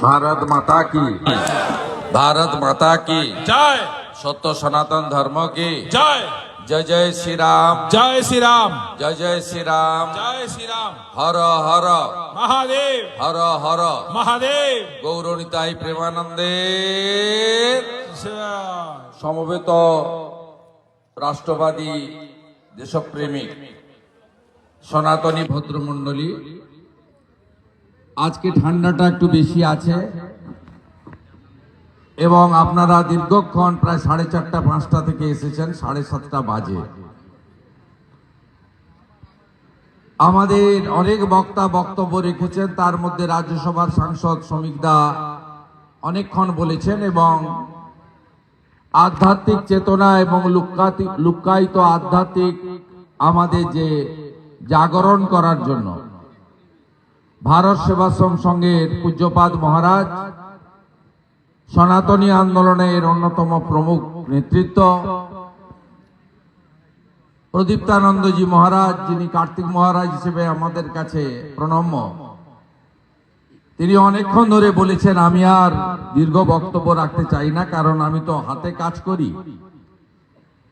ভারত মাতা কি ভারত মাতা কি জয় সত্য সনাতন ধর্ম কি জয় জয় জয় শ্রী রাম জয় শ্রী রাম জয় জয় শ্রী রাম জয় শ্রী রাম হর হর মহাদেব হর হর মহাদেব গৌরণিতাই প্রেমানন্দে সমবেত রাষ্ট্রবাদী দেশপ্রেমিক সনাতনী ভদ্রমণ্ডলী আজকে ঠান্ডাটা একটু বেশি আছে। এবং আপনারা দীর্ঘক্ষণ প্রায় সাড়ে চারটা, পাঁচটা থেকে এসেছেন, সাড়ে সাতটা বাজে। আমাদের অনেক বক্তা বক্তব্য রেখেছেন, তার মধ্যে রাজ্যসভার সাংসদ শ্রমিক দা অনেকক্ষণ বলেছেন এবং আধ্যাত্মিক চেতনা এবং লুক্কায়িত আধ্যাত্মিক আমাদের যে জাগরণ করার জন্য ভারত সেবাশ্রম সংঘের পূজ্যপাদ মহারাজ, সনাতনী আন্দোলনের অন্যতম প্রমুখ নেতৃত্ব, প্রদীপ্তানন্দজি মহারাজ, যিনি কার্তিক মহারাজ হিসেবে আমাদের কাছে প্রণম্য। তিনি অনেকক্ষণ ধরে বলেছেন, আমি আর দীর্ঘ বক্তব্য রাখতে চাই না, কারণ আমি তো হাতে কাজ করি।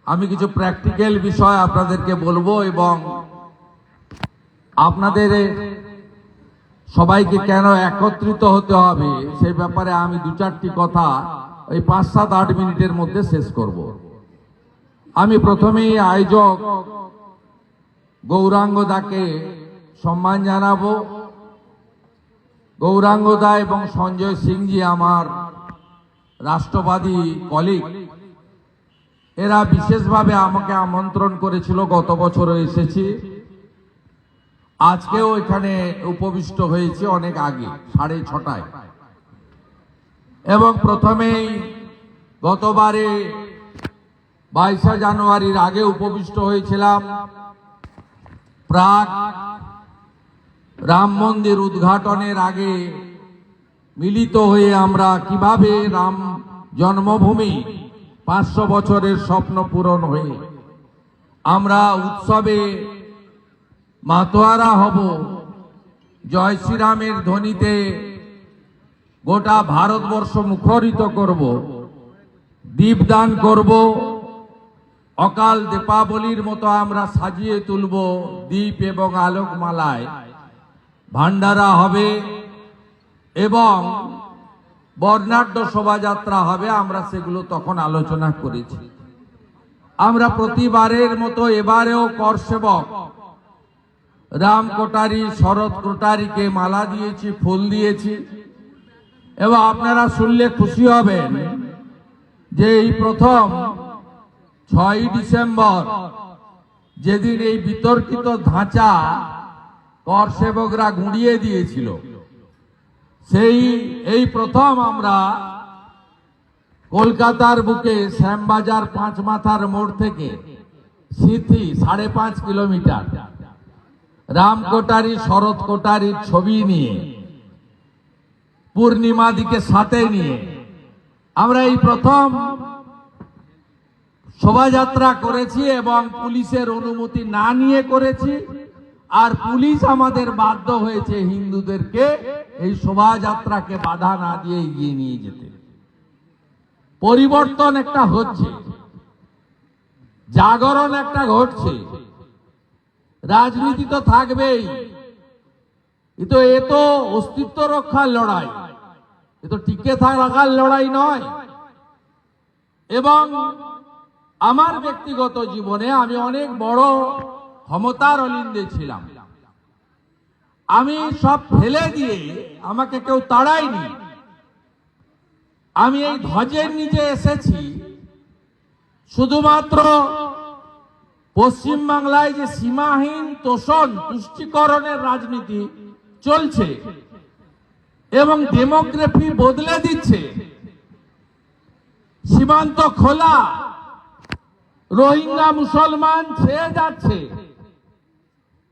আমি কিছু প্র্যাকটিক্যাল বিষয় আপনাদেরকে বলব এবং আপনাদের সবাইকে কেন একত্রিত হতে হবে? সেই ব্যাপারে আমি দু চারটি কথা ওই পাঁচ সাত আট মিনিটের মধ্যে শেষ করব। আমি প্রথমেই আয়োজক গৌরাঙ্গ দাকে সম্মান জানাব। গৌরাঙ্গ দা এবং সঞ্জয় সিংজি আমার রাষ্ট্রবাদী কলিগ। এরা বিশেষভাবে আমাকে আমন্ত্রণ করেছিল, গত বছরও এসেছি। আজকেও এখানে উপবিষ্ট হয়েছে অনেক আগে, সাড়ে ছটায়। এবং প্রথমেই গতবারে বাইশে জানুয়ারির আগে উপবিষ্ট হয়েছিলাম প্রাক রাম মন্দির উদ্ঘাটনের আগে মিলিত হয়ে আমরা কীভাবে রাম জন্মভূমি পাঁচশো বছরের স্বপ্ন পূরণ হয়ে আমরা উৎসবে মাতোয়ারা হব। জয় শ্রীরামের ধ্বনিতে গোটা ভারতবর্ষ মুখরিত করব, দীপদান করব, অকাল দীপাবলির মতো আমরা সাজিয়ে তুলব দীপ এবং আলোকমালায়। ভান্ডারা হবে এবং বর্ণাঢ্য শোভাযাত্রা হবে, আমরা সেগুলো তখন আলোচনা করেছি। আমরা প্রতিবারের মতো এবারেও কর সেবক রাম কোটারি, শরৎ কোটারিকে মালা দিয়েছি, ফুল দিয়েছি। এবং আপনারা শুনলে খুশি হবেন যে এই প্রথম ছয় ডিসেম্বর যেদিন এই বিতর্কিত ধাঁচা কর সেবকরা গুঁড়িয়ে দিয়েছিল, সেই, এই প্রথম আমরা কলকাতার বুকে শ্যামবাজার পাঁচ মাথার মোড় থেকে সিথি সাড়ে পাঁচ কিলোমিটার রাম কোটারি, শরৎ কোটারির ছবি নিয়ে, পূর্ণিমা দিকে সাথে নিয়ে, আমরা এই প্রথম শোভাযাত্রা করেছি এবং পুলিশের অনুমতি না নিয়ে করেছি। আর পুলিশ আমাদের বাধ্য হয়েছে হিন্দুদেরকে এই শোভাযাত্রাকে বাধা না দিয়ে এগিয়ে নিয়ে যেতে। পরিবর্তন একটা হচ্ছে। জাগরণ একটা ঘটছে। রাজনীতি তো থাকবেই। কিন্তু এ তো অস্তিত্ব রক্ষার লড়াই। এ তো টিকে থাকার লড়াই নয়। এবং আমার ব্যক্তিগত জীবনে আমি অনেক বড় ক্ষমতার অলিন্দে ছিলাম। আমি সব ফেলে দিয়ে আমাকে কেউ তাড়ায়নি। আমি এই ধ্বজের নিচে এসেছি। শুধুমাত্র পশ্চিমবাংলায় যে সীমাহীন তোষণ তুষ্টিকরণের রাজনীতি চলছে এবং ডেমোগ্রাফি বদলে দিচ্ছে, সীমান্ত খোলা, রোহিঙ্গা মুসলমান ছেয়ে যাচ্ছে,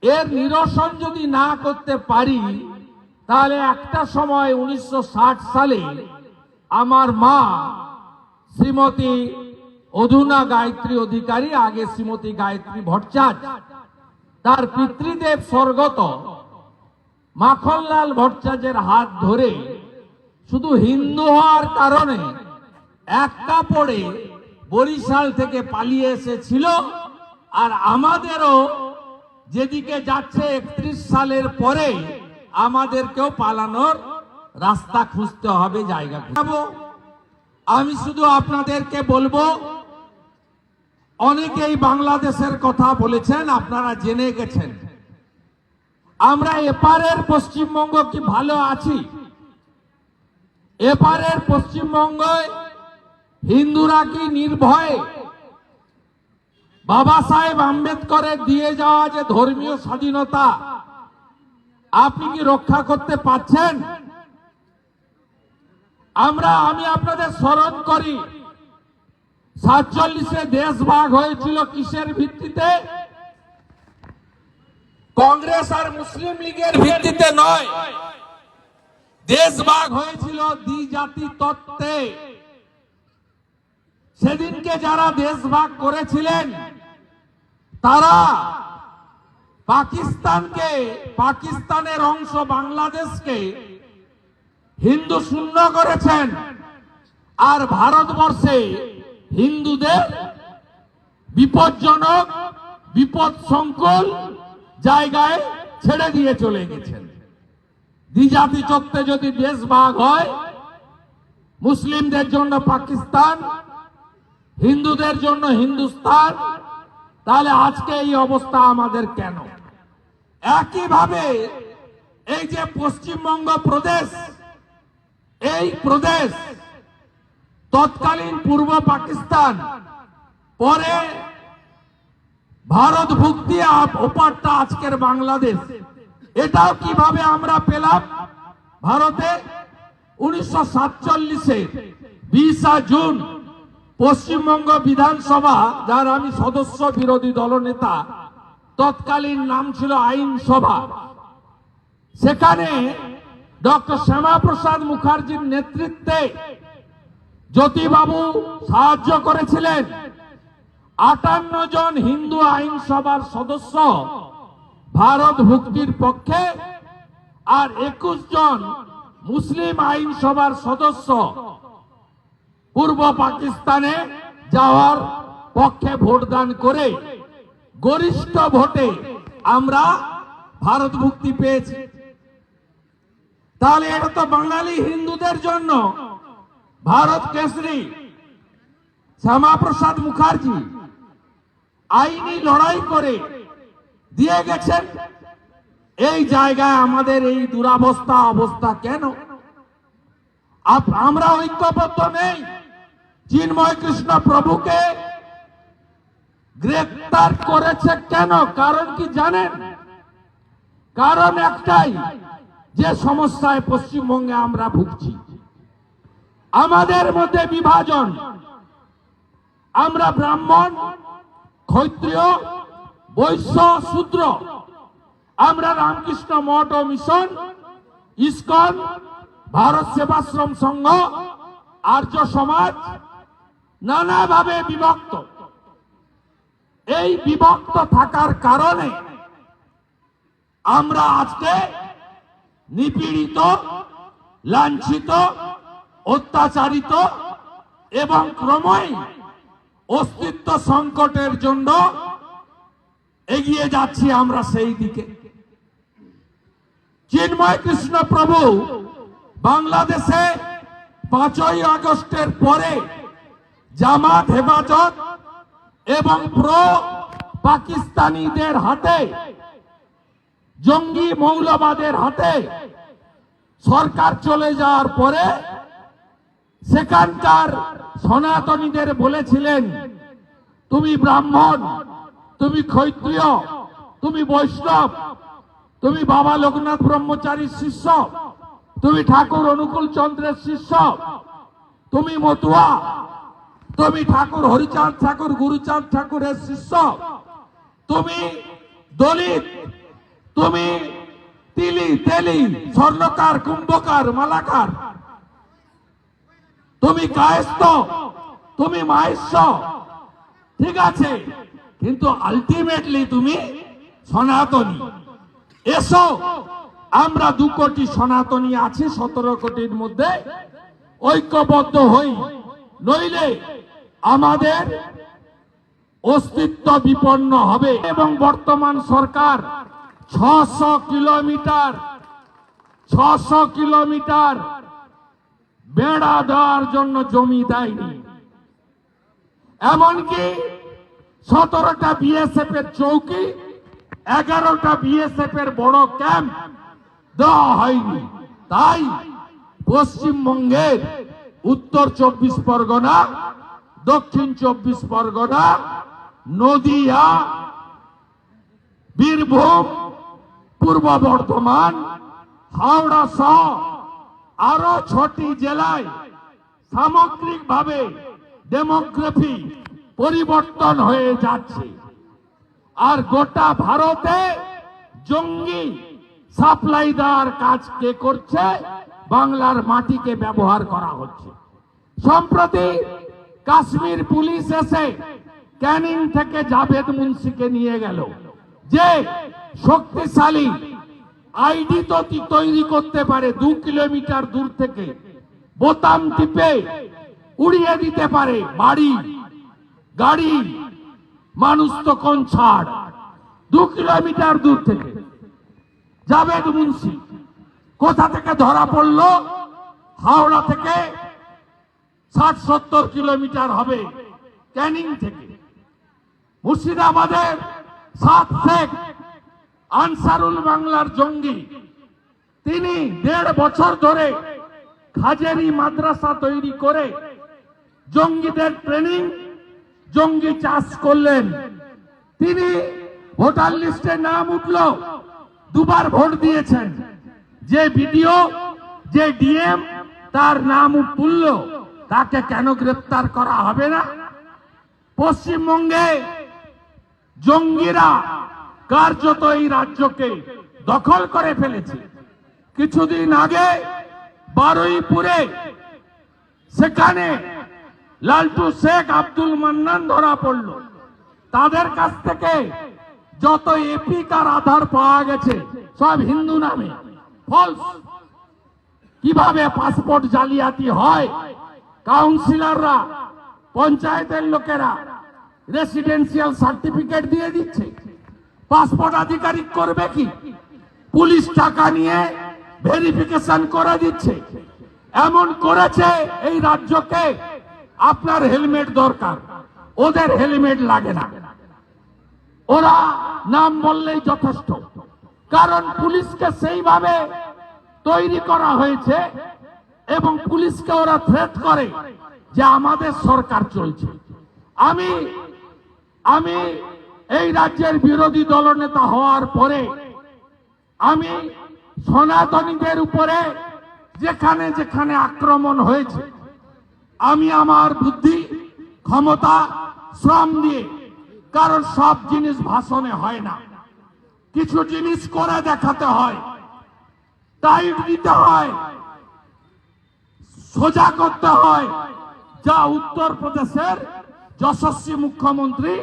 এর নিরসন যদি না করতে পারি, তাহলে একটা সময় উনিশশো ষাট সালে আমার মা শ্রীমতী অধুনা গায়ত্রী অধিকারী, আগে শ্রীমতী গায়ত্রী ভট্টাচার্য। তার পিতৃদেব স্বর্গত মাখনলাল ভট্টাচার্যের হাত ধরে শুধু হিন্দু হওয়ার কারণে এক কাপড়ে বরিশাল থেকে পালিয়ে এসেছিল। আর আমাদেরও যেদিকে যাচ্ছে একত্রিশ সালের পরে আমাদেরকেও পালানোর রাস্তা খুঁজতে হবে, জায়গা আমি শুধু আপনাদেরকে বলব অনেকেই বাংলাদেশের কথা বলেছেন, আপনারা জেনে গেছেন। আমরা এপারের পশ্চিমবঙ্গ কি ভালো আছি? এপারের পশ্চিমবঙ্গে হিন্দুরা কি নির্ভয়ে? বাবা সাহেব আম্বেদকরের দিয়ে যাওয়া যে ধর্মীয় স্বাধীনতা, আপনি কি রক্ষা করতে পারছেন? আমরা, আমি আপনাদের স্মরণ করি সাতচল্লিশে দেশ ভাগ হয়েছিল কিসের ভিত্তিতে? কংগ্রেস আর মুসলিম লীগের ভিত্তিতে নয়। দেশ ভাগ হয়েছিল দ্বি জাতি তত্ত্বে সেদিনকে যারা দেশ ভাগ করেছিলেন তারা পাকিস্তানকে পাকিস্তানের অংশ বাংলাদেশকে হিন্দু শূন্য করেছেন। আর ভারতবর্ষে হিন্দুদের বিপজ্জনক বিপদ সংকুল জায়গায় ছেড়ে দিয়ে চলে গেছেন। দ্বিজাতি চত্বে যদি দেশ ভাগ হয়, মুসলিমদের জন্য পাকিস্তান, হিন্দুদের জন্য হিন্দুস্তান, তাহলে আজকে এই অবস্থা আমাদের কেন? একইভাবে এই যে পশ্চিমবঙ্গ প্রদেশ, এই প্রদেশ তৎকালীন পূর্ব পাকিস্তান, পরে ভারত ভুক্তি ওপারটা আজকের বাংলাদেশ। এটাও কীভাবে আমরা পেলাম? ভারতে উনিশশো সাতচল্লিশে বিশা জুন পশ্চিমবঙ্গ বিধানসভা, যার আমি সদস্য বিরোধী দলনেতা তৎকালীন নাম ছিল আইনসভা সেখানে ডক্টর শ্যামাপ্রসাদ মুখার্জির নেতৃত্বে জ্যোতিবাবু সাহায্য করেছিলেন। আটান্ন জন হিন্দু আইনসভার সদস্য ভারত ভুক্তির পক্ষে আর একুশ জন মুসলিম আইনসভার সদস্য পূর্ব পাকিস্তানে যাওয়ার পক্ষে ভোটদান করে গরিষ্ঠ ভোটে আমরা ভারত মুক্তি পেয়েছি। তাহলে এটা তো বাঙালি হিন্দুদের জন্য ভারত কেশরী শ্যামাপ্রসাদ মুখার্জি আইনি লড়াই করে দিয়ে গেছেন এই জায়গায় আমাদের এই দুরাবস্থা অবস্থা কেন? আমরা ঐক্যবদ্ধ নেই। চিন্ময় কৃষ্ণ প্রভুকে গ্রেপ্তার করেছে কেন? কারণ কি জানেন? কারণ একটাই, যে সমস্যায় পশ্চিমবঙ্গে আমরা ভুগছি। আমাদের মধ্যে বিভাজন। আমরা ব্রাহ্মণ, ক্ষত্রিয়, বৈশ্য, শূদ্র। আমরা রামকৃষ্ণ মঠ ও মিশন, ইস্কন, ভারত সেবাশ্রম সংঘ, আর্য সমাজ নানাভাবে বিভক্ত। এই বিভক্ত থাকার কারণে আমরা আজকে নিপীড়িত, লাঞ্ছিত অত্যাচারিত এবং ক্রমই অস্তিত্ব সংকটের জন্য এগিয়ে যাচ্ছি আমরা সেই দিকে। চিন্ময় কৃষ্ণ প্রভু বাংলাদেশে পাঁচই আগস্টের পরে জামাত হেফাজত এবং প্রো পাকিস্তানিদের হাতে, জঙ্গি মৌলবাদের হাতে সরকার চলে যাওয়ার পরে সেখানকার সনাতনীদের বলেছিলেন, তুমি ব্রাহ্মণ, তুমি ক্ষত্রিয়, তুমি বৈষ্ণব, তুমি বাবা লোকনাথ ব্রহ্মচারীর শিষ্য, তুমি ঠাকুর অনুকূল চন্দ্রের শিষ্য, তুমি মতুয়া, তুমি ঠাকুর হরিচাঁদ, ঠাকুর গুরুচাঁদ, ঠাকুরের শিষ্য, তুমি দলিত, তুমি তিলি, তেলি, স্বর্ণকার, কুম্ভকার, মালাকার তুমি কায়স্থ, তুমি মাহেশ্ব। ঠিক আছে, কিন্তু আলটিমেটলি তুমি সনাতনী। এসো, আমরা দু কোটি সনাতনী আছি, সতেরো কোটির মধ্যে ঐক্যবদ্ধ হই। নইলে আমাদের অস্তিত্ব বিপন্ন হবে। এবং বর্তমান সরকার ছশো কিলোমিটার ছশো কিলোমিটার বেড়া দেওয়ার জন্য জমি দেয়নি। এমনকি সতেরোটা বিএসএফ এর চৌকি, এগারোটা বিএসএফ এর বড় ক্যাম্প দেওয়া হয়নি। তাই পশ্চিমবঙ্গের উত্তর চব্বিশ পরগনা, দক্ষিণ চব্বিশ পরগনা, নদিয়া, বীরভূম, পূর্ব বর্ধমান, হাওড়া সহ আরও ছটি জেলায় সামগ্রিকভাবে ডেমোগ্রাফি পরিবর্তন হয়ে যাচ্ছে। আর গোটা ভারতে জঙ্গি সাপ্লাই দেওয়ার কাজ কে করছে? বাংলার মাটিকে ব্যবহার করা হচ্ছে। সম্প্রতি কাশ্মীর পুলিশ এসে ক্যানিং থেকে জাভেদ মুন্সিকে নিয়ে গেল। যে শক্তিশালী আইডি তো তৈরি করতে পারে দু কিলোমিটার দূর থেকে। বোতাম টিপে উড়িয়ে দিতে পারে বাড়ি, গাড়ি, মানুষ তখন ছাড়। দু কিলোমিটার দূর থেকে। জাভেদ মুন্সি, কোথা থেকে ধরা পড়ল? হাওড়া থেকে ষাট সত্তর কিলোমিটার হবে ক্যানিং থেকে। মুর্শিদাবাদের সাত শেখ আনসারুল বাংলার জঙ্গি। তিনি দেড় বছর ধরে খাজেরি মাদ্রাসা তৈরি করে জঙ্গিদের ট্রেনিং, জঙ্গি চাষ করলেন। তিনি ভোটার লিস্টে নাম উঠল, দুবার ভোট দিয়েছেন। যে বিডিও যে ডিএম, তার নাম তুলল। তাকে কেন গ্রেপ্তার করা হবে না? পশ্চিমবঙ্গে জঙ্গিরা কার্যত এই রাজ্যকে দখল করে ফেলেছে। কিছুদিন আগে বারুইপুরে সেখানে লালটু শেখ আব্দুল মান্নান ধরা পড়ল। তাদের কাছ থেকে যত এপিকার আধার পাওয়া গেছে, সব হিন্দু নামে। ফলস কীভাবে পাসপোর্ট জালিয়াতি হয়? কাউন্সিলররা, পঞ্চায়েতের লোকেরা রেসিডেন্সিয়াল সার্টিফিকেট দিয়ে দিচ্ছে। পাসপোর্ট আধিকারিক করবে কি? পুলিশ টাকা নিয়ে ভেরিফিকেশন করে দিচ্ছে। এমন করেছে এই রাজ্যকে আপনার হেলমেট দরকার, ওদের হেলমেট লাগে না। ওরা নাম বললেই যথেষ্ট। কারণ পুলিশকে সেইভাবে তৈরি করা হয়েছে এবং পুলিশকে ওরা থ্রেট করে যে আমাদের সরকার চলছে। আমি আমি এই রাজ্যের বিরোধী দলনেতা হওয়ার পরে আমি সনাতনীদের উপরে যেখানে যেখানে আক্রমণ হয়েছে, আমি আমার বুদ্ধি, ক্ষমতা, শ্রম দিয়ে কারণ সব জিনিস ভাষণে হয় না। কিছু জিনিস করে দেখাতে হয়, টাইট দিতে হয়, সোজা করতে হয়। যা উত্তর প্রদেশের যশস্বী মুখ্যমন্ত্রী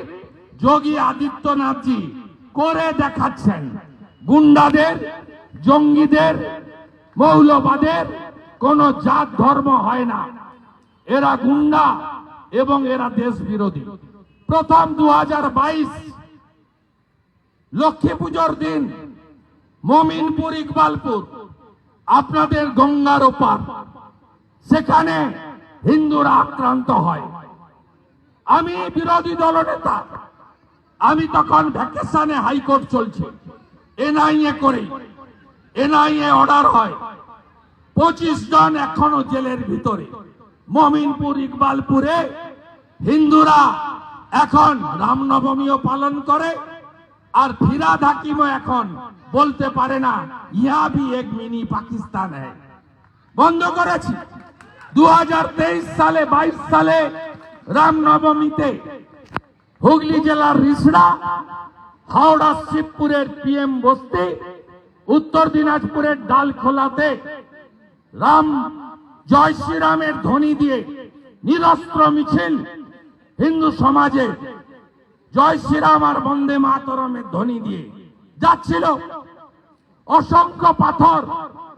যোগী আদিত্যনাথজি করে দেখাচ্ছেন। গুন্ডাদের, জঙ্গিদের, মৌলবাদের কোন জাত ধর্ম হয় না। এরা গুন্ডা এবং এরা দেশ বিরোধী প্রথম দু লক্ষ্মী পুজোর দিন মমিনপুর ইকবালপুর, আপনাদের গঙ্গার ওপার। সেখানে হিন্দুরা আক্রান্ত হয়। আমি বিরোধী দলনেতা আমি তখন ভ্যাকেশনে হাইকোর্ট চলছে। এনআইএ করে। এনআইএ অর্ডার হয়। পঁচিশ জন এখনও জেলের ভিতরে। মমিনপুর, ইকবালপুরে হিন্দুরা এখন রামনবমীও পালন করে আর ফিরাদ হাকিমও এখন বলতে পারে না ইহা ভি এক মিনি পাকিস্তান হ্যায়। বন্ধ করেছি। দু হাজার তেইশ সালে, বাইশ সালে রামনবমীতে হুগলি জেলার রিসড়া, হাওড়া, শিবপুরের পিএম বস্তি, উত্তর দিনাজপুরের ডালখোলাতে। রাম, জয় শ্রীরামের ধ্বনি দিয়ে নিরস্ত্র মিছিল হিন্দু সমাজে। জয় শ্রীরাম আর বন্দে মাতরমের ধ্বনি দিয়ে। যাচ্ছিল অসংখ্য পাথর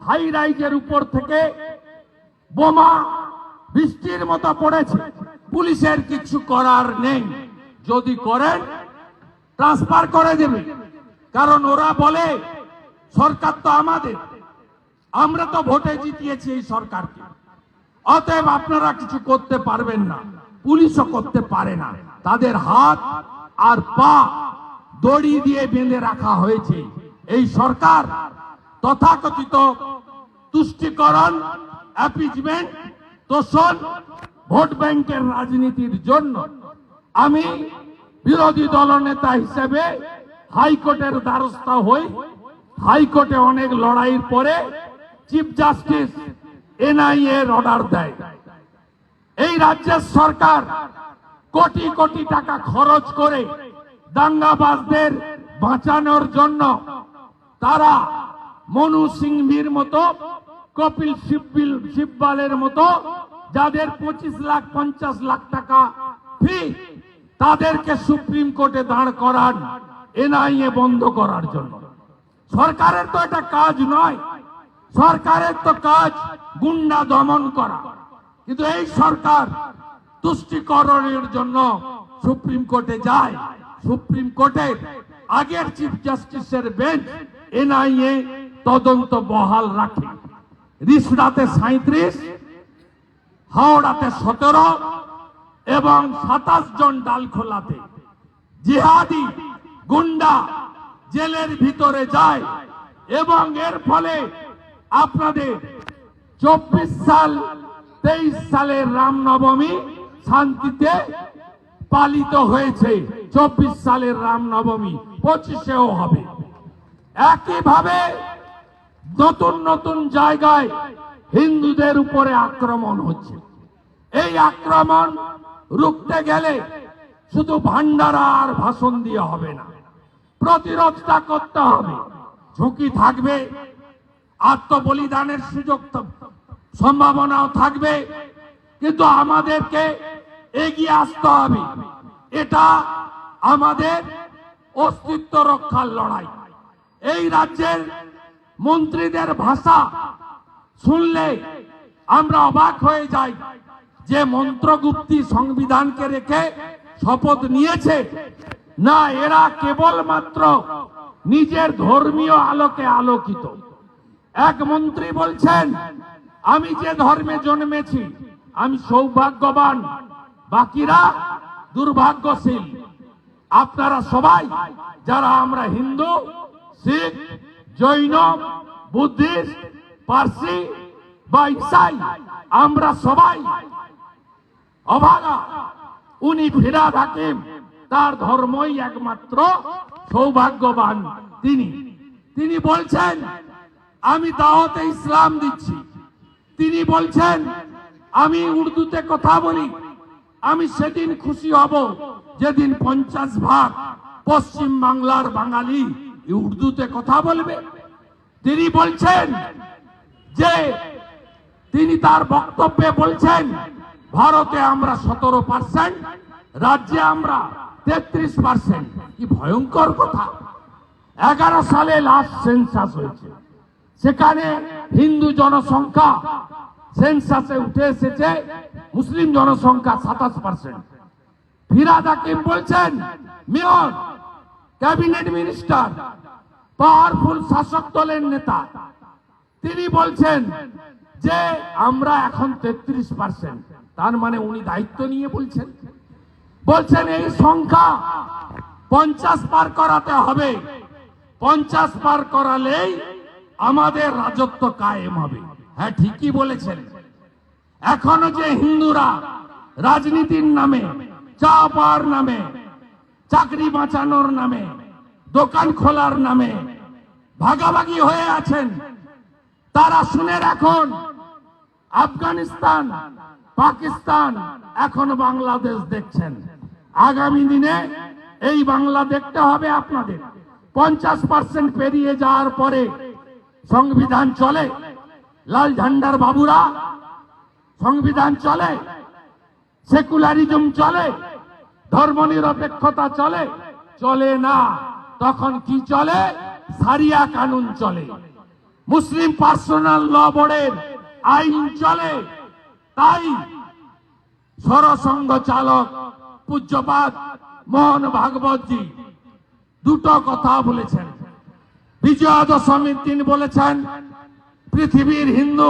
হাই রাইজের উপর থেকে। বোমা বৃষ্টির মতো পড়েছে। পুলিশের কিছু করার নেই। যদি করেন ট্রান্সফার করে দেবে। কারণ ওরা বলে, সরকার তো আমাদের। আমরা তো ভোটে জিতিয়েছি এই সরকারকে। অতএব আপনারা কিছু করতে পারবেন না। পুলিশও করতে পারে না। তাদের হাত আর পা দড়ি দিয়ে বেঁধে রাখা হয়েছে। এই সরকার তথাকথিত তুষ্টিকরণ অ্যাপিজমেন্ট তোষণ, ভোট ব্যাংকের রাজনীতির জন্য আমি বিরোধী দলনেতা হিসেবে হাইকোর্টের দ্বারস্থ হই। হাইকোর্টে অনেক লড়াইয়ের পরে চিফ জাস্টিস এনআইএ এর অর্ডার দেয়। এই রাজ্যের সরকার কোটি কোটি টাকা খরচ করে দাঙ্গাবাজদের বাঁচানোর জন্য তারা মনু সিংভির মতো, কপিল শিববিল শিববালের মতো, যাদের পঁচিশ লাখ, পঞ্চাশ লাখ টাকা ফি তাদেরকে সুপ্রিম কোর্টে দাঁড় করান, এনআইএ বন্ধ করার জন্য। সরকারের তো এটা কাজ নয়। সরকারের তো কাজ গুন্ডা দমন করা। কিন্তু এই সরকার তুষ্টিকরণের জন্য সুপ্রিম কোর্টে যায়। সুপ্রিম কোর্টে আগের চিফ জাস্টিসের বেঞ্চ এনআইএ তদন্ত বহাল রাখে। রিসরাতে সাঁত্রিশ হাওড়াতে সতেরো এবং সাতাশ জন ডালখোলাতে জিহাদি গুন্ডা জেলের ভিতরে যায় এবং এর ফলে আপনাদের চব্বিশ সাল, তেইশ সালের রামনবমী শান্তিতে পালিত হয়েছে। চব্বিশ সালের রামনবমী পঁচিশেও হবে। একইভাবে নতুন নতুন জায়গায় হিন্দুদের উপরে আক্রমণ হচ্ছে। এই আক্রমণ রুখতে গেলে শুধু ভান্ডারা আর ভাষণ দিয়ে হবে না, প্রতিরোধটা করতে হবে। ঝুঁকি থাকবে, আত্মবলিদানের সুযোগ সম্ভাবনাও থাকবে, কিন্তু আমাদেরকে এগিয়ে আসতে হবে। এটা আমাদের অস্তিত্ব রক্ষার লড়াই। এই রাজ্যের মন্ত্রীদের ভাষা শুনলে আমরা অবাক হয়ে যাই। যে মন্ত্রগুপ্তি সংবিধানকে রেখে শপথ নিয়েছে, না এরা কেবলমাত্র নিজের ধর্মীয় আলোকে আলোকিত। এক মন্ত্রী বলছেন, আমি যে ধর্মে জন্মেছি, আমি সৌভাগ্যবান, বাকিরা দুর্ভাগ্যশীল। আপনারা সবাই, যারা আমরা হিন্দু, শিখ, জৈন, বুদ্ধিস্ট, পার্সি বা ইসাই, আমরা সবাই অভাগা। উনি ফিরাদ হাকিম তার ধর্মই একমাত্র সৌভাগ্যবান তিনি। তিনি বলছেন, আমি দাওয়াতে ইসলাম দিচ্ছি। তিনি বলছেন, আমি উর্দুতে কথা বলি। আমি সেদিন খুশি হব যেদিন পঞ্চাশ ভাগ পশ্চিম বাংলার বাঙালি উর্দুতে কথা বলবে। তিনি বলছেন যে, তিনি তার বক্তব্যে বলছেন ভারতে আমরা সতেরো পার্সেন্ট, রাজ্যে আমরা তেত্রিশ পার্সেন্ট। কি ভয়ঙ্কর কথা? এগারো সালে লাস্ট সেন্সাস হয়েছে। সেখানে হিন্দু জনসংখ্যা সেন্সাসে উঠে এসেছে, মুসলিম জনসংখ্যা সাতাশ পার্সেন্ট। ফিরাদ হাকিম বলছেন, মেয়র, ক্যাবিনেট মিনিস্টার পাওয়ারফুল শাসক দলের নেতা। তিনি বলছেন যে, আমরা এখন তেত্রিশ পার্সেন্ট। তার মানে উনি দায়িত্ব নিয়ে বলছেন। বলছেন এই সংখ্যা পঞ্চাশ পার করাতে হবে। পঞ্চাশ পার করালেই আমাদের রাজত্ব কায়েম হবে। হ্যাঁ ঠিকই বলেছেন। এখনও যে হিন্দুরা রাজনীতির নামে, চা পাওয়ার নামে, চাকরি বাঁচানোর নামে, দোকান খোলার নামে ভাগাভাগি হয়ে আছেন, তারা শুনে রাখুন, আফগানিস্তান পাকিস্তান এখন বাংলাদেশ দেখছেন। আগামী দিনে এই বাংলা দেখতে হবে আপনাদের। পঞ্চাশ পার্সেন্ট পেরিয়ে যাওয়ার পরে সংবিধান চলে। লাল ঝান্ডার বাবুরা, সংবিধান চলে। সেকুলারিজম চলে। ধর্মনিরপেক্ষতা চলে। চলে না, তখন কি চলে? সারিয়া কানুন চলে। মুসলিম পার্সোনাল ল বোর্ডের আইন চলে। তাই সরসংঘ চালক পূজ্যপাত মোহন ভাগবতজি দুটো কথা বলেছেন। বিজয়া দশমীর দিন বলেছেন, পৃথিবীর হিন্দু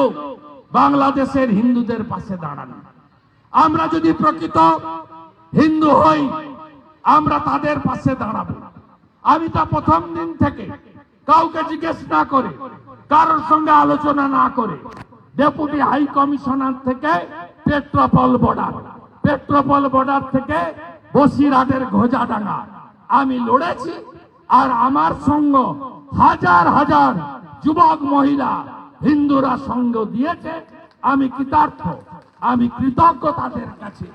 বাংলাদেশের হিন্দুদের পাশে দাঁড়ানো। আমরা যদি প্রকৃত হিন্দু হই, আমরা তাদের পাশে দাঁড়াবো। আমি তা প্রথম দিন থেকে কাউকে জিজ্ঞেস না করে, কারোর সঙ্গে আলোচনা না করে। ডেপুটি হাই কমিশনার থেকে পেট্রোপল বর্ডার পেট্রোপল বর্ডার থেকে বসিরহাটের ঘোজাডাঙ্গা। আমি লড়েছি আর আমার সঙ্গ হাজার হাজার যুবক মহিলা হিন্দুরা সঙ্গ দিয়েছে। আমি কৃতার্থ, আমি কৃতজ্ঞ তাদের কাছে।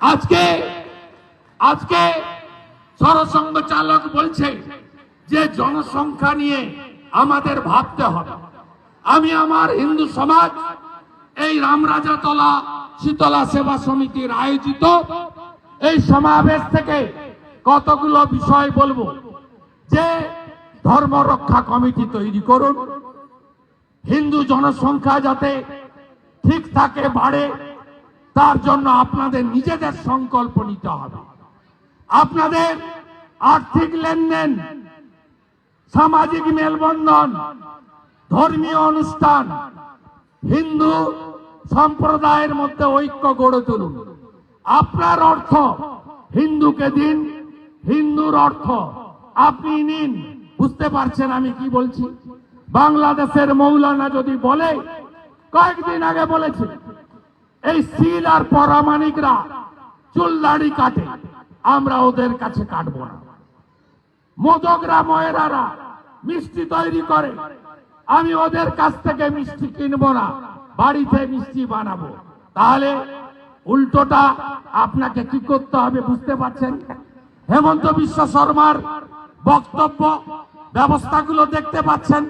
আজকে আজকে সরসংঘ চালক বলছে যে জনসংখ্যা নিয়ে আমাদের ভাবতে হবে। আমি আমার হিন্দু সমাজ, এই রামরাজাতলা শীতলা সেবা সমিতির আয়োজিত এই সমাবেশ থেকে কতগুলো বিষয় বলব? যে ধর্ম রক্ষা কমিটি তৈরি করুন। হিন্দু জনসংখ্যা যাতে ঠিক থাকে, বাড়ে, তার জন্য আপনাদের নিজেদের সংকল্প নিতে হবে। আপনাদের আর্থিক লেনদেন, সামাজিক মেলবন্ধন ধর্মীয় অনুষ্ঠান, হিন্দু সম্প্রদায়ের মধ্যে ঐক্য গড়ে তুলুন। আপনার অর্থ, হিন্দুকে দিন, হিন্দুর অর্থ। আপনি নিন। বুঝতে পারছেন আমি কি বলছি? বাংলাদেশের মৌলানা যদি বলে, কয়েকদিন আগে বলেছে, এই সিল আর পরামানিকরা চুল দাড়ি কাটে, আমরা ওদের কাছে কাটবো না। মোদকরা, ময়রারা মিষ্টি তৈরি করে আমি ওদের কাছ থেকে মিষ্টি কিনবো না, বাড়িতে মিষ্টি বানাবো। তাহলে উল্টোটা আপনাকে কি করতে হবে বুঝতে পারছেন? হেমন্ত বিশ্ব শর্মার বক্তব্য, ব্যবস্থাগুলো দেখতে পাচ্ছেন।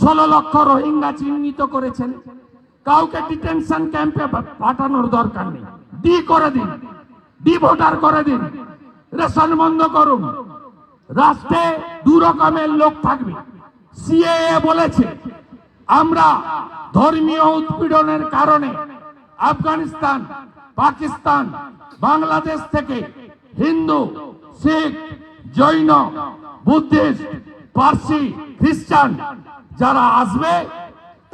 ষোলো লক্ষ রোহিঙ্গা চিহ্নিত করেছেন। কাউকে ডিটেনশন ক্যাম্পে পাঠানোর দরকার নেই। ডি করে দিন। ডি ভোটার করে দিন। রেশন বন্ধ করুন। রাষ্ট্রে দু রকমের লোক থাকবে। সিএএ বলেছে, আমরা ধর্মীয় উৎপীড়নের কারণে আফগানিস্তান, পাকিস্তান, বাংলাদেশ থেকে হিন্দু, শিখ, জৈন, বুদ্ধিস্ট, পার্সি, খ্রিস্টান যারা আসবে,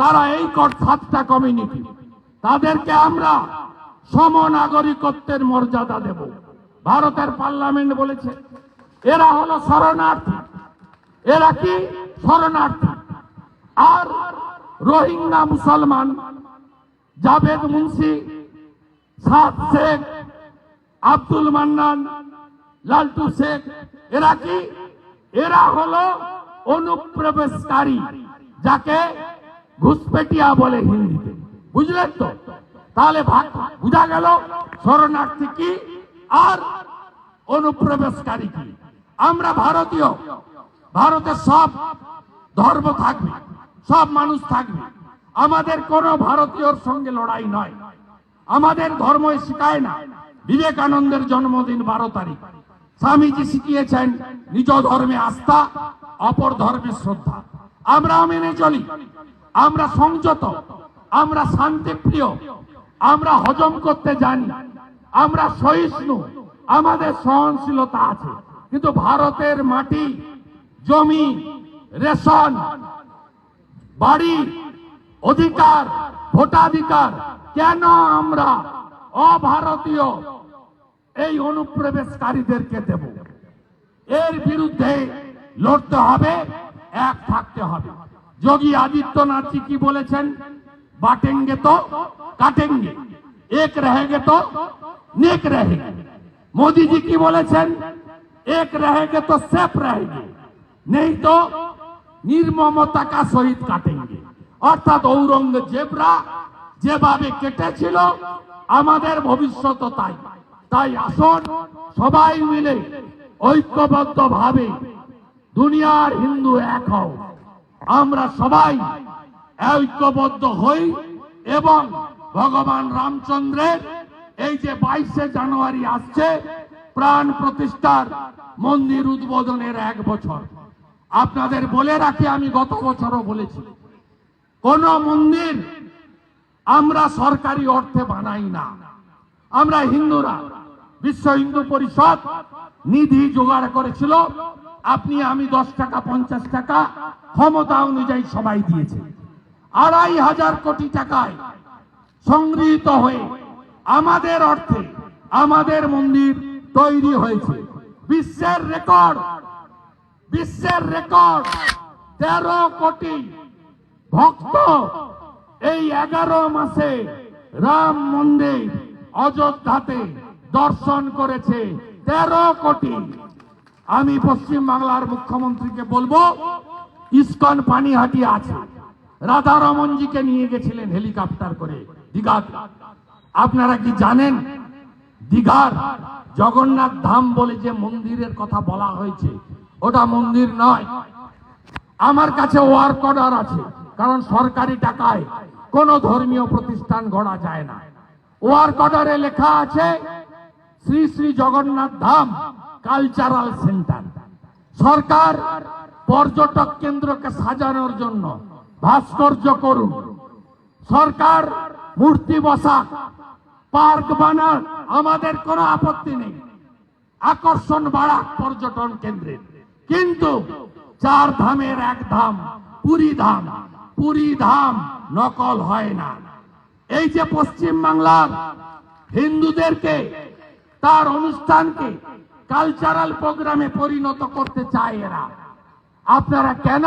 তারা এই সাতটা কমিউনিটি। তাদেরকে আমরা সম নাগরিকত্বের মর্যাদা দেব। ভারতের পার্লামেন্ট বলেছে, এরা হলো শরণার্থী। এরা কি শরণার্থী। আর রোহিঙ্গা মুসলমান জাভেদ মুন্সি, সাদ শেখ, আব্দুল মান্নান, লালটু শেখ, এরা কি? এরা হলো অনুপ্রবেশকারী, যাকে ঘুষপেটিয়া বলে হিন্দিতে। বুঝলেন তো? তাহলে বুঝা গেল শরণার্থী কি আর অনুপ্রবেশকারী কি? আমরা ভারতীয় ভারতের সব ধর্ম থাকবে, সব মানুষ থাকবে। আমাদের কোন ভারতীয়র সঙ্গে লড়াই নয়। আমাদের ধর্ম শিখায় না। বিবেকানন্দের জন্মদিন বারো তারিখ। স্বামীজি শিখিয়েছেন, নিজ ধর্মে আস্থা, অপর ধর্মে শ্রদ্ধা। আমরা মেনে চলি। আমরা সংযত। আমরা শান্তিপ্রিয়। আমরা হজম করতে জানি। আমরা সহিষ্ণু। আমাদের সহনশীলতা আছে। কিন্তু ভারতের মাটি জমি, রেশন, বাড়ি, অধিকার, ভোটাধিকার, কেন আমরা অভারতীয়? এই অনুপ্রবেশকারীদেরকে দেব। এর বিরুদ্ধে লড়তে হবে, এক থাকতে হবে। যোগী আদিত্যনাথজি কি বলেছেন? বাটেঙ্গে তো কাটেঙ্গে, এক রহেগে তো নেক রহেগে। মোদিজি কি বলেছেন? এক রহেগে তো সেফ রহেগে। नहीं तो নির্মমতা কা সহিত কাটেঙ্গে অর্থাৎ ঔরঙ্গজেবরা যেভাবে কেটেছিল আমাদের ভবিষ্যৎ তাই তাই আসুন সবাই মিলে ঐক্যবদ্ধ ভাবে দুনিয়ার হিন্দু এক হও আমরা সবাই ঐক্যবদ্ধ হই এবং ভগবান রামচন্দ্রের এই যে বাইশে জানুয়ারি আসছে প্রাণ প্রতিষ্ঠার মন্দির উদ্বোধনের এক বছর আপনাদের বলে রাখি, আমি গত বছরও বলেছি, কোন মন্দির আমরা সরকারি অর্থে বানাই না। আমরা হিন্দুরা, বিশ্ব হিন্দু পরিষদ নিধি জোগাড় করেছিল, আপনি, আমি দশ টাকা, পঞ্চাশ টাকা, ক্ষমতা অনুযায়ী সবাই দিয়েছে। আড়াই হাজার কোটি টাকায় সংগৃহীত হয়ে আমাদের অর্থে আমাদের মন্দির তৈরি হয়েছে। বিশ্বের রেকর্ড বিশ্বের রেকর্ড তেরো কোটি ভক্ত এই এগারো মাসে রাম মন্দির অযোধ্যাতে দর্শন করেছে তেরো কোটি। আমি পশ্চিম বাংলার মুখ্যমন্ত্রীকে বলব, ইস্কন পানিহাটি আছে রাধা রমনজিকে নিয়ে গেছিলেন হেলিকপ্টার করে দীঘাতে। আপনারা কি জানেন? দীঘার জগন্নাথ ধাম বলে যে মন্দিরের কথা বলা হয়েছে ওটা মন্দির নয়। আমার কাছে ওয়ার্ক অর্ডার আছে, কারণ সরকারি টাকায় কোন ধর্মীয় প্রতিষ্ঠান গড়া যায় না। ওয়ার্ক অর্ডারে লেখা আছে, শ্রী শ্রী জগন্নাথ ধাম কালচারাল সেন্টার। সরকার পর্যটক কেন্দ্রকে সাজানোর জন্য ভাস্কর্য করুন। সরকার মূর্তি বসা, পার্ক বানান, আমাদের কোনো আপত্তি নেই। আকর্ষণ বাড়াক পর্যটন কেন্দ্রের। কিন্তু চার ধামের এক ধাম, পুরী ধাম পুরী ধাম নকল হয় না। এই যে পশ্চিম বাংলার হিন্দুদেরকে তার অনুষ্ঠানকে কালচারাল প্রোগ্রামে পরিণত করতে চায় এরা, আপনারা কেন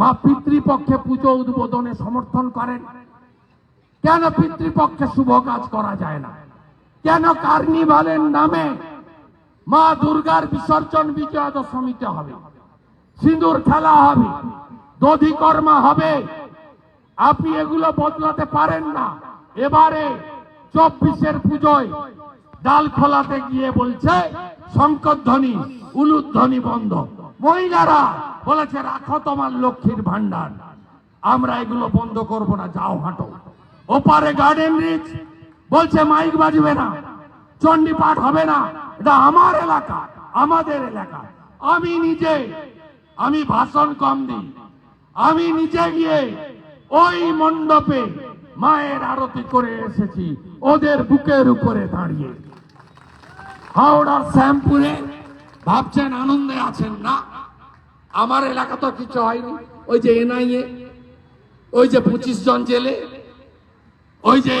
মা পিতৃপক্ষে পুজো উদ্বোধনে সমর্থন করেন? কেন পিতৃপক্ষে শুভ কাজ করা যায় না? কেন কার্নিভালের নামে মা দুর্গার বিসর্জন বিজয়া দশমীতে হবে। সিঁদুর খেলা হবে। দধিকর্মা হবে। আপনি এগুলো বদলাতে পারেন না। এবারে চব্বিশের পুজোয় ডাল খোলাতে গিয়ে বলছে শঙ্করধ্বনি উলুধ্বনি বন্ধ। মহিলারা বলেছে, রাখো তোমার লক্ষ্মীর ভান্ডার আমরা এগুলো বন্ধ করব না, যাও হাঁটো। ওপারে গার্ডেন রিচ বলছে, মাইক বাজবে না। চণ্ডী পাঠ হবে না। এটা আমার এলাকা, আমাদের এলাকা। আমি নিজে, আমি ভাষণ কম দিই। আমি নিজে গিয়ে ওই মণ্ডপে মায়ের আরতি করে এসেছি, ওদের বুকের উপরে দাঁড়িয়ে। হাওড়ার শ্যামপুরে ভাবছেন আনন্দে আছেন না? আমার এলাকা তো কিছু হয়নি। ওই যে এনআইএ, ওই যে পঁচিশ জন জেলে, ওই যে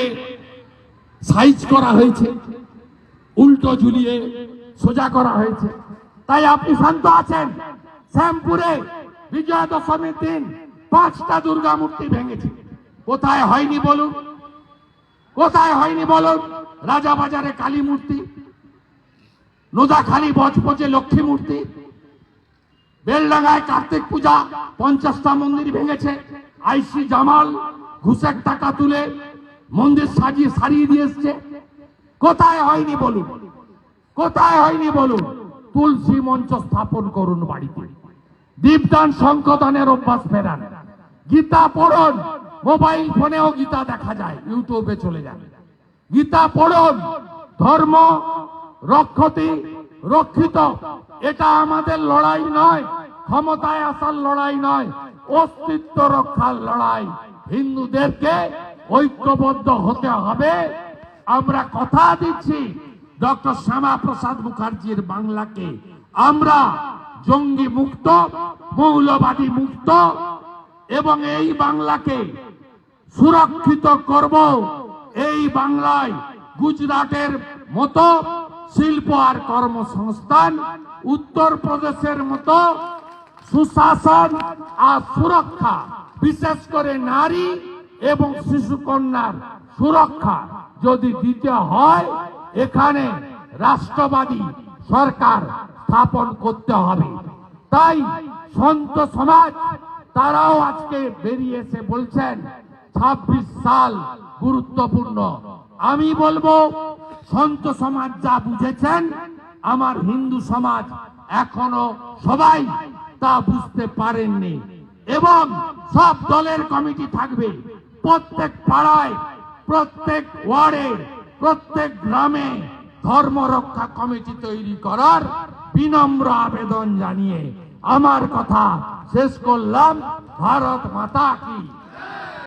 সাইজ করা হয়েছে। উল্টো ঝুলিয়ে সোজা করা হয়েছে। তাই আপনি শান্ত আছেন। শ্যামপুরে বিজয়া দশমীর দিন পাঁচটা দুর্গা মূর্তি ভেঙেছে। কোথায় হয়নি বলুন? কোথায় হয়নি বলুন? রাজাবাজারে কালী মূর্তি নোদাখালী বজপজে লক্ষ্মী মূর্তি, বেলডাঙ্গায় কার্তিক পূজা পঞ্চাশটা মন্দির ভেঙেছে। আইসি জামাল ঘুষের টাকা তুলে মন্দির সাজিয়ে, সারিয়ে দিয়ে এসছে। কোথায় হয়নি বলুন? কোথায় হয়নি বলুন? তুলসী মঞ্চ স্থাপন করুন বাড়িতে। দীপদান শঙ্খদানের অভ্যাস ফেরান। গীতা পড়ুন। মোবাইল ফোনেও গীতা দেখা যায়, ইউটিউবে চলে যাবে গীতা পড়ুন। ধর্ম রক্ষতি রক্ষিত। এটা আমাদের লড়াই নয়, ক্ষমতায় আসার লড়াই নয়, অস্তিত্ব রক্ষার লড়াই। হিন্দুদেরকে ঐক্যবদ্ধ হতে হবে। আমরা কথা দিচ্ছি ডক্টর শ্যামা প্রসাদ মুখার্জির বাংলাকে। আমরা জঙ্গি মুক্ত, মৌলবাদী মুক্ত এবং এই বাংলাকে সুরক্ষিত করব এই বাংলায় গুজরাটের মতো শিল্প আর কর্মসংস্থান উত্তর প্রদেশের মতো সুশাসন আর সুরক্ষা, বিশেষ করে নারী এবং শিশু কন্যার সুরক্ষা যদি দিতে হয়, এখানে রাষ্ট্রবাদী সরকার স্থাপন করতে হবে। তাই সন্ত সমাজ, তারাও আজকে বেরিয়ে এসে বলছেন, ছাব্বিশ সাল গুরুত্বপূর্ণ। আমি বলব, সন্ত সমাজ যা বুঝেছেন, আমার হিন্দু সমাজ এখনও সবাই তা বুঝতে পারেননি। এবং সব দলের কমিটি থাকবে। প্রত্যেক পাড়ায়, প্রত্যেক ওয়ার্ডে, প্রত্যেক গ্রামে ধর্ম রক্ষা কমিটি তৈরি করার বিনম্র আবেদন জানিয়ে আমার কথা শেষ করলাম। ভারত মাতা কি।